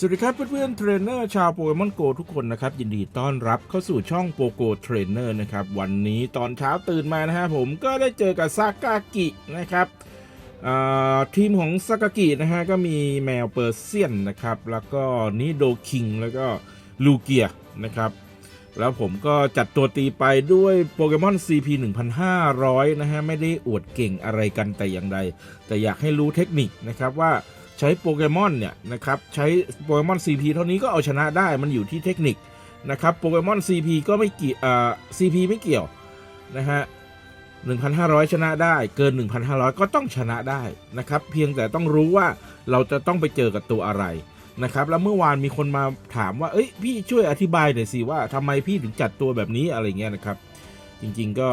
สวัสดีครับเพื่อนๆเทรนเนอร์ชาวโปเกมอนโกทุกคนนะครับ ยินดีต้อนรับเข้าสู่ช่องโปโกเทรนเนอร์นะครับ วันนี้ตอนเช้าตื่นมานะฮะผมก็ได้เจอกับซากากินะครับทีมของซากากินะฮะก็มีแมวเปอร์เซียนนะครับ แล้วก็นิโดคิงแล้วก็ลูเกียนะครับ แล้วผมก็จัดตัวตีไปด้วยโปเกมอน CP 1500 นะฮะ ไม่ได้อวดเก่งอะไรกันแต่อย่างใด แต่อยากให้รู้เทคนิคนะครับว่า ใช้โปเกมอนเนี่ยนะครับใช้โปเกมอน CP เท่านี้ก็เอาชนะได้มันอยู่ที่เทคนิคนะครับโปเกมอน CP ก็ไม่เกี่ยวอ่า CP ไม่เกี่ยวนะฮะ1,500 ชนะได้เกิน 1,500 ก็ต้องชนะได้นะครับ เพียงแต่ต้องรู้ว่าเราจะต้องไปเจอกับตัวอะไรนะครับ แล้วเมื่อวานมีคนมาถามว่าเอ้ยพี่ช่วยอธิบายหน่อยสิว่าทำไมพี่ถึงจัดตัวแบบนี้อะไรเงี้ยนะครับ จริงๆก็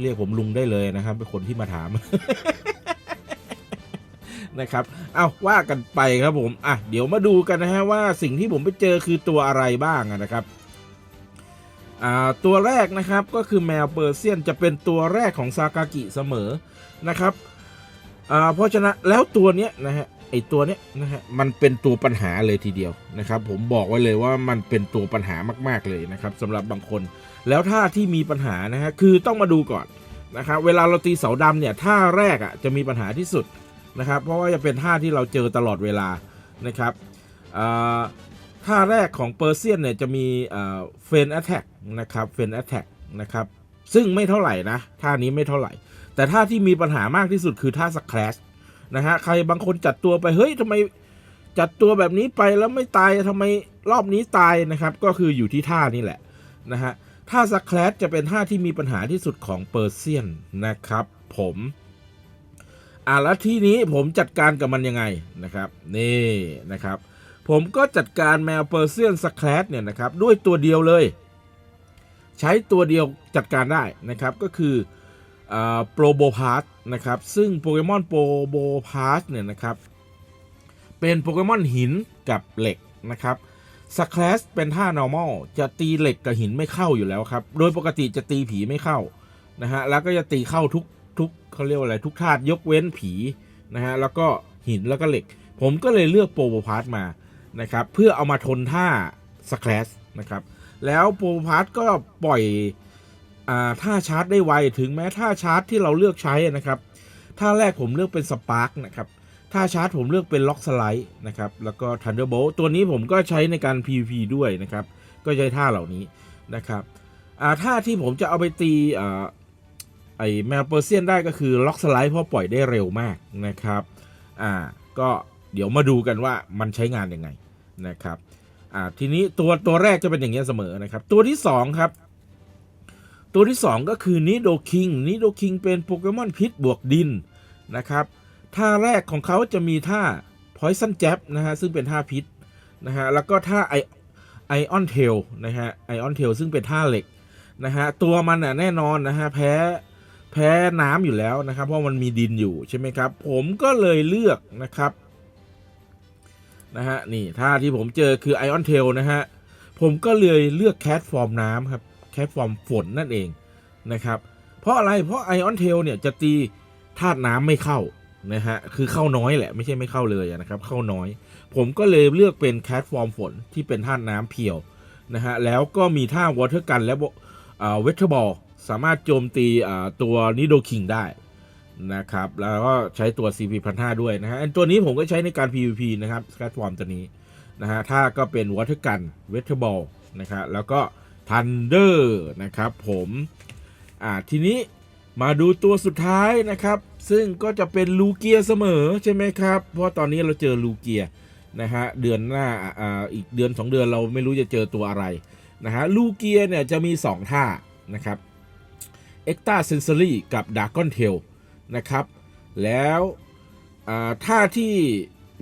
เรียกผมลุงได้เลยนะครับ เป็นคนที่มาถาม นะครับเอาว่ากันไปครับผมอะเดี๋ยวมาดูกันนะฮะว่าสิ่งที่ผมไปเจอคือตัวอะไรบ้างนะครับอ่าตัวแรกนะครับก็คือแมวเปอร์เซียนจะเป็นตัวแรกของซากากิเสมอนะครับอ่าเพราะฉะนั้นแล้วตัวเนี้ยนะฮะไอตัวเนี้ยนะฮะมันเป็นตัวปัญหาเลยทีเดียวนะครับ ผมบอกไว้เลยว่ามันเป็นตัวปัญหามาก ๆเลยนะครับสำหรับบางคน แล้วท่าที่มีปัญหานะฮะคือต้องมาดูก่อนนะครับเวลาเราตีเสาดำเนี่ยท่าแรกอะจะมีปัญหาที่สุด นะครับ เพราะว่าจะเป็นท่าที่เราเจอตลอดเวลานะครับท่าแรกของเปอร์เซียนเนี่ยจะมีเฟนแอตแทกนะครับเฟนแอตแทกนะครับซึ่งไม่เท่าไหร่นะท่านี้ไม่เท่าไหร่ แต่ท่าที่มีปัญหามากที่สุดคือท่าสแครชนะฮะใครบางคนจัดตัวไปเฮ้ยทำไมจัดตัวแบบนี้ไปแล้วไม่ตายทำไมรอบนี้ตายนะครับ ก็คืออยู่ที่ท่านี่แหละนะฮะท่าสแครชจะเป็นท่าที่มีปัญหาที่สุดของเปอร์เซียนนะครับ ผม อ่าแล้วที่นี้ผมจัดการกับมันยังไงนะครับ นี่นะครับ ผมก็จัดการแมวเปอร์เซียนสแครชเนี่ยนะครับด้วยตัวเดียวเลย ใช้ตัวเดียวจัดการได้นะครับก็คือโปรโบพาร์ตนะครับ ซึ่งโปเกมอนโปรโบพาร์ตเนี่ยนะครับ เป็นโปเกมอนหินกับเหล็กนะครับสแครชเป็นท่า normal จะตีเหล็กกับหินไม่เข้าอยู่แล้วครับ โดยปกติจะตีผีไม่เข้านะฮะแล้วก็จะตีเข้าทุก ทุกเขาเรียกว่าอะไรทุกธาตุยกเว้นผีนะฮะแล้วก็หินแล้วก็เหล็ก ผมก็เลยเลือกโปรโบพาร์ตมานะครับเพื่อเอามาทนท่าสแครชนะครับแล้วโปรโบพาร์ตก็ปล่อยอ่าท่าชาร์จได้ไวถึงแม้ท่าชาร์จที่เราเลือกใช้นะครับท่าแรกผมเลือกเป็นสปาร์กนะครับท่าชาร์จผมเลือกเป็นล็อกสไลด์นะครับแล้วก็ทันเดอร์โบตัวนี้ผมก็ใช้ในการ PVP ด้วยนะครับก็ใช้ท่าเหล่านี้นะครับอ่าท่าที่ผมจะเอาไปตีอ่า ไอแมวเปอร์เซียนได้ก็คือล็อกสไลด์เพราะปล่อยได้เร็วมากนะครับอ่าก็เดี๋ยวมาดูกันว่ามันใช้งานยังไงนะครับอ่าทีนี้ตัวตัวแรกจะเป็นอย่างเงี้ยเสมอนะครับ ตัวที่สองครับตัวที่สองก็คือนิโดคิงนิโดคิงเป็นโปเกมอนพิษบวกดินนะครับท่าแรกของเขาจะมีท่า Poison Jab นะฮะซึ่งเป็นท่าพิษนะฮะแล้วก็ท่าไอไอออนเทลนะฮะไอออนเทลซึ่งเป็นท่าเหล็กนะฮะตัวมันน่ะแน่นอนนะฮะแพ้ แพ้น้ำอยู่แล้วนะครับ เพราะมันมีดินอยู่ใช่ไหมครับ ผมก็เลยเลือกนะครับนะฮะนี่ท่าที่ผมเจอคือไอออนเทลนะฮะผมก็เลยเลือกแคทฟอร์มน้ำครับแคทฟอร์มฝนนั่นเองนะครับ เพราะอะไรเพราะไอออนเทลเนี่ยจะตีธาตุน้ำไม่เข้านะฮะคือเข้าน้อยแหละไม่ใช่ไม่เข้าเลยนะครับ เข้าน้อย ผมก็เลยเลือกเป็นแคทฟอร์มฝนที่เป็นธาตุน้ำเพียวนะฮะแล้วก็มีท่าวอเทอร์กันและเวทเทอร์บอล สามารถโจมตีตัวนิโดคิงได้นะครับ แล้วก็ใช้ตัว CP 1 5ด้วยนะฮะตัวนี้ผมก็ใช้ในการ PVP นะครับสกัดฟอร์มตัวนี้นะฮะถ้าก็เป็นวอเตอร์กันเวทเทอร์บอลนะครับแล้วก็ทันเดอร์นะครับผมอ่าทีนี้มาดูตัวสุดท้ายนะครับ ซึ่งก็จะเป็นลูเกียเสมอใช่ไหมครับ เพราะตอนนี้เราเจอลูเกียนะฮะเดือนหน้าอ่าอีกเดือน 2 เดือนเราไม่รู้จะเจอตัวอะไรนะฮะลูเกียเนี่ยจะมี 2 ท่านะครับ เอ็กตาเซนซอรี่กับดากอนเทลนะครับ แล้วท่าที่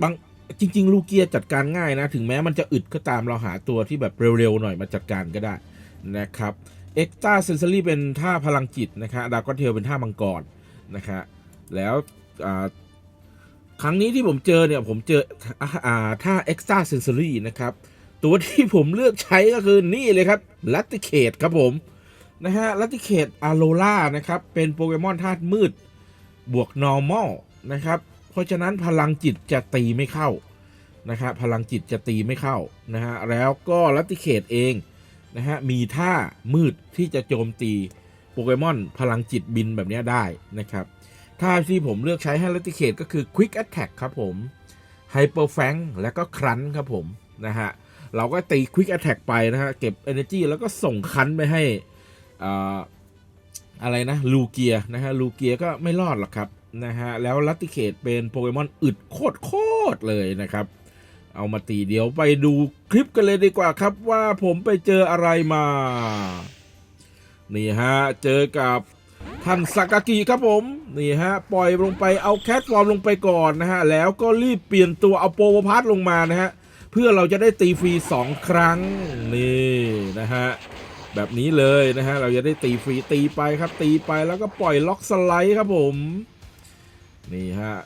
บางจริง ๆ ลูเกียจัดการง่ายนะ ถึงแม้มันจะอึดก็ตามเราหาตัวที่แบบเร็ว ๆ หน่อยมาจัดการก็ได้นะครับเอ็กตาเซนซอรี่เป็นท่าพลังจิตนะครับดากอนเทลเป็นท่ามังกรนะครับแล้วครั้งนี้ที่ผมเจอเนี่ยผมเจอท่าเอ็กตาเซนซอรี่นะครับ ตัวที่ผมเลือกใช้ก็คือนี่เลยครับลัตติเคทครับผม นะฮะลัติเคตอาโลล่านะครับ เป็นโปเกมอนธาตุมืด บวก normal นะครับ เพราะฉะนั้นพลังจิตจะตีไม่เข้านะฮะพลังจิตจะตีไม่เข้านะฮะแล้วก็ลัติเคตเองนะฮะมีท่ามืดที่จะโจมตีโปเกมอนพลังจิตบินแบบนี้ได้นะครับท่าที่ผมเลือกใช้ให้ลัติเคตก็คือ Quick Attack ครับผม Hyper f a n g แล้วก็ครันครับผมนะฮะเราก็ตี Quick Attack ไปนะฮะเก็บ Energy แล้วก็ส่งคันไปให้ อะไรนะลูเกียนะฮะลูเกียก็ไม่รอดหรอกครับนะฮะแล้วลัตติเคตเป็นโปเกมอนอึดโคตรโคตรๆเลยนะครับ เอามาตีเดี๋ยวไปดูคลิปกันเลยดีกว่าครับว่าผมไปเจออะไรมา นี่ฮะ เจอกับท่านสากากิครับผม นี่ฮะ ปล่อยลงไปเอาแคทฟอร์มลงไปก่อนนะฮะ แล้วก็รีบเปลี่ยนตัวเอาโปรโวพาร์ทลงมานะฮะ เพื่อเราจะได้ตีฟรี 2 ครั้ง นี่นะฮะ แบบนี้เลยนะฮะเราจะได้ตีฟรีตีไปครับ ตีไปแล้วก็ปล่อยล็อกสไลด์ครับผมนี่ฮะ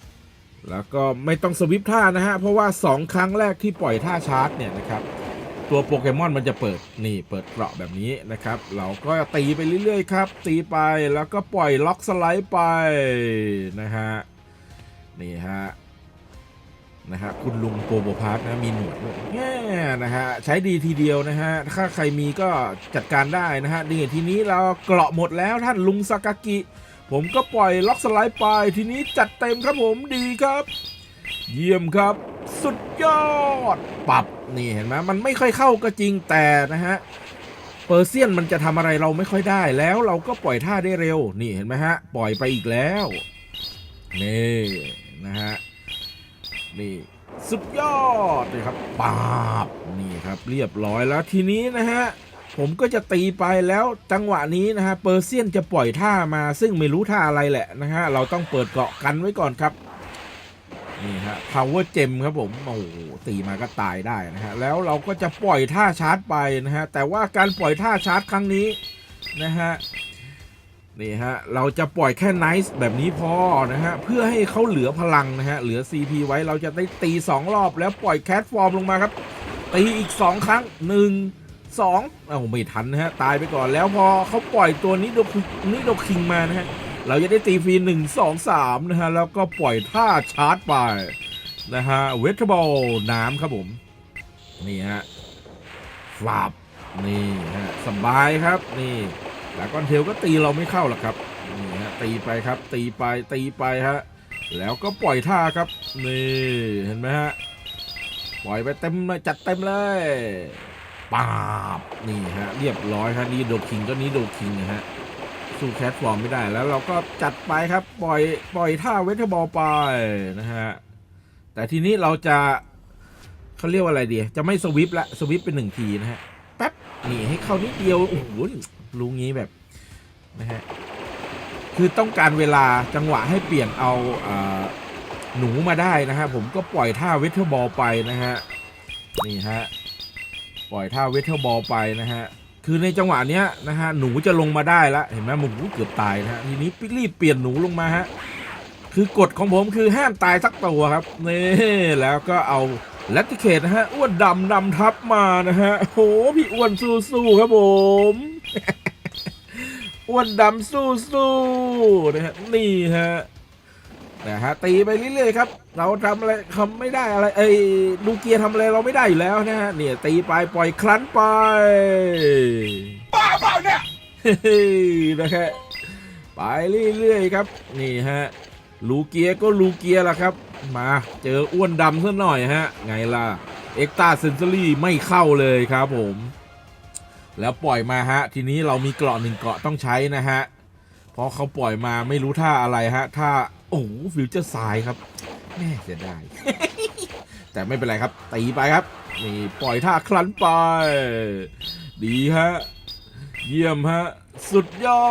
แล้วก็ไม่ต้องสวิปท่านะฮะเพราะว่า 2 ครั้งแรกที่ปล่อยท่าชาร์จเนี่ยนะครับตัวโปเกมอนมันจะเปิดนี่เปิดเกราะแบบนี้นะครับ เราก็ตีไปเรื่อยๆครับ ตีไปแล้วก็ปล่อยล็อกสไลด์ไปนะฮะนี่ฮะ นะฮะคุณลุงโปโบพาร์ทนะมีหนวดแง่นะฮะใช้ดีทีเดียวนะฮะถ้าใครมีก็จัดการได้นะฮะนี่ทีนี้เราเกราะหมดแล้วท่านลุงสากากิ ผมก็ปล่อยล็อกสไลด์ไปทีนี้จัดเต็มครับผมดีครับ เยี่ยมครับ สุดยอดปรับนี่เห็นไหมมันไม่ค่อยเข้าก็จริงแต่นะฮะเปอร์เซียนมันจะทำอะไรเราไม่ค่อยได้แล้วเราก็ปล่อยท่าได้เร็ว นี่เห็นไหมฮะ ปล่อยไปอีกแล้ว นี่นะฮะ นี่สุดยอดเลยครับปาบนี่ครับเรียบร้อยแล้วทีนี้นะฮะผมก็จะตีไปแล้วจังหวะนี้นะฮะเปอร์เซียนจะปล่อยท่ามาซึ่งไม่รู้ท่าอะไรแหละนะฮะเราต้องเปิดเกาะกันไว้ก่อนครับนี่ฮะ power gem ครับผมโอ้โหตีมาก็ตายได้นะฮะแล้วเราก็จะปล่อยท่าชาร์จไปนะฮะแต่ว่าการปล่อยท่าชาร์จครั้งนี้นะฮะ นี่ฮะ เราจะปล่อยแค่ไนซ์แบบนี้พอนะฮะ เพื่อให้เขาเหลือพลังนะฮะ เหลือ CP ไว้เราจะได้ตี 2 รอบแล้วปล่อยแคทฟอร์มลงมาครับ ตีอีก 2 ครั้ง 1 2อ้าไม่ทันนะฮะ ตายไปก่อนแล้วพอเขาปล่อยตัวนี้โดนิโดคิงมานะฮะ เราจะได้ตีฟรีหนึ่งสองสามนะฮะ แล้วก็ปล่อยท่าชาร์จไป นะฮะ เวทบอลน้ำครับผม นี่ฮะฟลับนี่ฮะสบายครับนี่ แล้วก้อนเทลก็ตีเราไม่เข้าหรอกครับนี่ฮะตีไปครับ ตีไปตีไปฮะแล้วก็ปล่อยท่าครับนี่เห็นไหมฮะปล่อยไปเต็มเลยจัดเต็มเลยปาบนี่ฮะเรียบร้อยครับนี่โดคิงก็นี้โดคิงนะฮะสู้แคทฟอร์มไม่ได้แล้วเราก็จัดไปครับ ปล่อยปล่อยท่าเวทบอลไปนะฮะแต่ทีนี้เราจะเขาเรียกว่าอะไรดีจะไม่สวิปละสวิปเป็นหนึ่งทีนะฮะแป๊บนี่ให้เข้านิดเดียวโอ้โห รู้งี้แบบนะฮะคือต้องการเวลาจังหวะให้เปลี่ยนเอาอาหนูมาได้นะฮะผมก็ปล่อยท่าเวทเทบอลไปนะฮะนี่ฮะปล่อยท่าเวทเทบอลไปนะฮะคือในจังหวะเนี้ยนะฮะหนูจะลงมาได้ล้วเห็นไหมหมูเกือบตายนะฮะทีนี้รีบเปลี่ยนหนูลงมาฮะคือกฎของผมคือห้ามตายสักตัวครับนี่แล้วก็เอาแลตติเคทนะฮะอ้วนดำดำทับมานะฮะโหพี่อ้วนสู้ๆครับผม อ้วนดำสู้ๆนะฮะนี่ฮะนะฮะตีไปเรื่อยๆครับ เราทำอะไรทำไม่ได้อะไรเอ้ดูเกียร์ทำอะไรเราไม่ได้อยู่แล้วนะฮะเนี่ยตีไปปล่อยคลันไปบ้าเปล่าเนี่ยนะฮะไปเรื่อยๆครับนี่ฮะลูเกียก็ลูเกียละครับ มาเจออ้วนดำซะหน่อยฮะไงล่ะเอ็กตาเซนซอรี่ไม่เข้าเลยครับผม แล้วปล่อยมาฮะ ทีนี้เรามีเกราะหนึ่งเกราะต้องใช้นะฮะ เพราะเขาปล่อยมาไม่รู้ท่าอะไรฮะท่าโอ้โหฟิวเจอร์สายครับแม่เสียดายแต่ไม่เป็นไรครับ ตีไปครับ นี่ปล่อยท่าคลันไป ดีฮะ เยี่ยมฮะ สุดยอ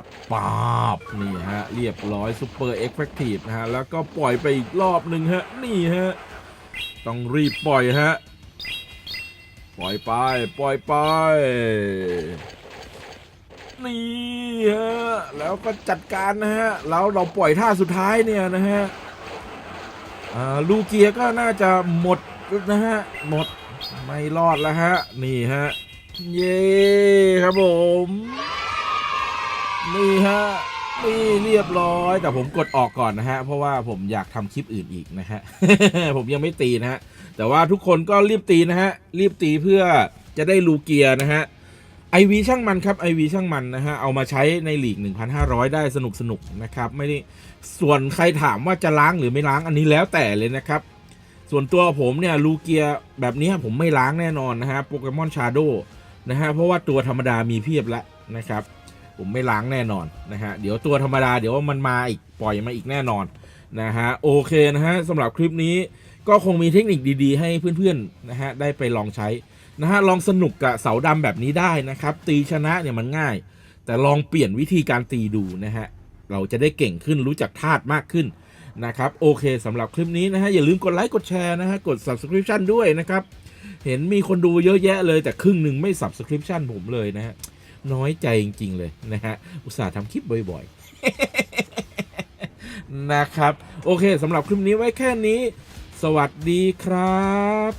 ดปาบนี่ฮะ เรียบร้อยซูเปอร์เอ็กเฟกตีฟนะฮะ แล้วก็ปล่อยไปอีกรอบหนึ่งฮะ นี่ฮะ ต้องรีบปล่อยฮะ ปล่อยไป ปล่อยไป นี่ฮะ แล้วก็จัดการนะฮะ แล้วเราปล่อยท่าสุดท้ายเนี่ยนะฮะลูเกียก็น่าจะหมดนะฮะ หมด ไม่รอดแล้วฮะ นี่ฮะ เย้ครับผม นี่ฮะนี่เรียบร้อย แต่ผมกดออกก่อนนะฮะ เพราะว่าผมอยากทำคลิปอื่นอีกนะฮะ ผมยังไม่ตีนะฮะ แต่ว่าทุกคนก็รีบตีนะฮะ รีบตีเพื่อจะได้ลูเกียนะฮะไอวีช่างมันครับไอวีช่างมันนะฮะ เอามาใช้ในหลีก 1,500 ได้สนุกสนุกนะครับไม่ได้ส่วนใครถามว่าจะล้างหรือไม่ล้างอันนี้แล้วแต่เลยนะครับ ส่วนตัวผมเนี่ยลูเกียแบบนี้ผมไม่ล้างแน่นอนนะฮะโปเกมอนชาโดนะฮะเพราะว่าตัวธรรมดามีเพียบแล้วนะครับ ผมไม่ล้างแน่นอนนะฮะเดี๋ยวตัวธรรมดาเดี๋ยวมันมาอีกปล่อยมาอีกแน่นอนนะฮะโอเคนะฮะสำหรับคลิปนี้ ก็คงมีเทคนิคดีๆ ให้เพื่อนๆนะฮะได้ไปลองใช้นะฮะลองสนุกกับเสาดำแบบนี้ได้นะครับ ตีชนะเนี่ยมันง่าย แต่ลองเปลี่ยนวิธีการตีดูนะฮะเราจะได้เก่งขึ้นรู้จักธาตุมากขึ้นนะครับโอเคสำหรับคลิปนี้นะฮะอย่าลืมกดไลค์กดแชร์นะฮะกด subscription ด้วยนะครับ เห็นมีคนดูเยอะแยะเลยแต่ครึ่งหนึ่งไม่ subscription ผมเลยนะฮะน้อยใจจริง ๆ เลยนะฮะอุตส่าห์ทำคลิปบ่อยๆนะครับ โอเคสำหรับคลิปนี้ไว้แค่นี้ สวัสดีครับ